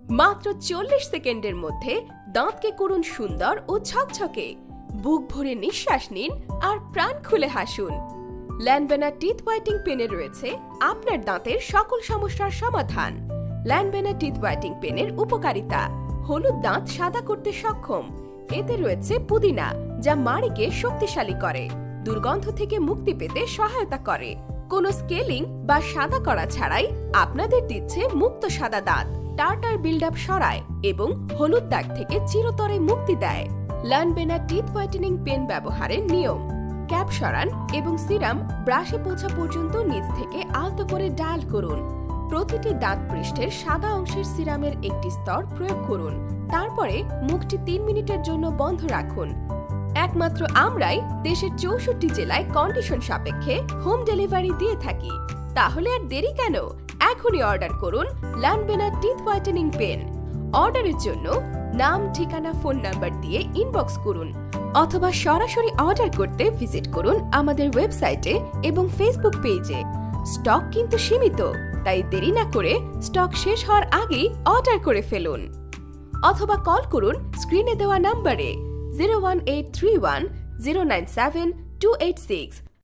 মাত্র চল্লিশ সেকেন্ডের মধ্যে দাঁতকে করুন সুন্দর ও ছকছকে। বুক ভরে নিঃশ্বাস নিন আর প্রাণ খুলে হাসুন। ল্যান্ডবেনা টিথ হোয়াইটিং পেনে রয়েছে আপনার দাঁতের সকল সমস্যার সমাধান। ল্যান্ডবেনা টিথ হোয়াইটিং পেনের উপকারিতা, হলুদ দাঁত সাদা করতে সক্ষম। এতে রয়েছে পুদিনা, যা মাড়িকে শক্তিশালী করে, দুর্গন্ধ থেকে মুক্তি পেতে সহায়তা করে। কোনো স্কেলিং বা সাদা করা ছাড়াই আপনাদের দিচ্ছে মুক্ত সাদা দাঁত। টার্টার বিল্ড আপ সরায় এবং হলুদ দাগ থেকে চিরতরে মুক্তি দেয়। লানবেনা টিথ হোয়াইটেনিং পেন ব্যবহারের নিয়ম। ক্যাপ সরান এবং সিরাম ব্রাশে পৌঁছা পর্যন্ত নিচ থেকে আলতো করে ডায়াল করুন। প্রতিটি দাঁত পৃষ্ঠের সাদা অংশের সিরামের একটি স্তর প্রয়োগ করুন। তারপরে মুখটি তিন মিনিটের জন্য বন্ধ রাখুন। একমাত্র আমরাই দেশের চৌষট্টি জেলায় কন্ডিশন সাপেক্ষে হোম ডেলিভারি দিয়ে থাকি। তাহলে আর দেরি কেন? এখনই অর্ডার করুন লানবেনা টিথ হোয়াইটেনিং পেন। অর্ডারের জন্য নাম, ঠিকানা, ফোন নাম্বার দিয়ে ইনবক্স করুন অথবা সরাসরি অর্ডার করতে ভিজিট করুন আমাদের ওয়েবসাইটে এবং ফেসবুক পেজে। স্টক কিন্তু সীমিত, তাই দেরি না করে স্টক শেষ হওয়ার আগেই অর্ডার করে ফেলুন। অথবা কল করুন স্ক্রিনে দেওয়া নাম্বারে zero one eight three one zero nine seven two eight six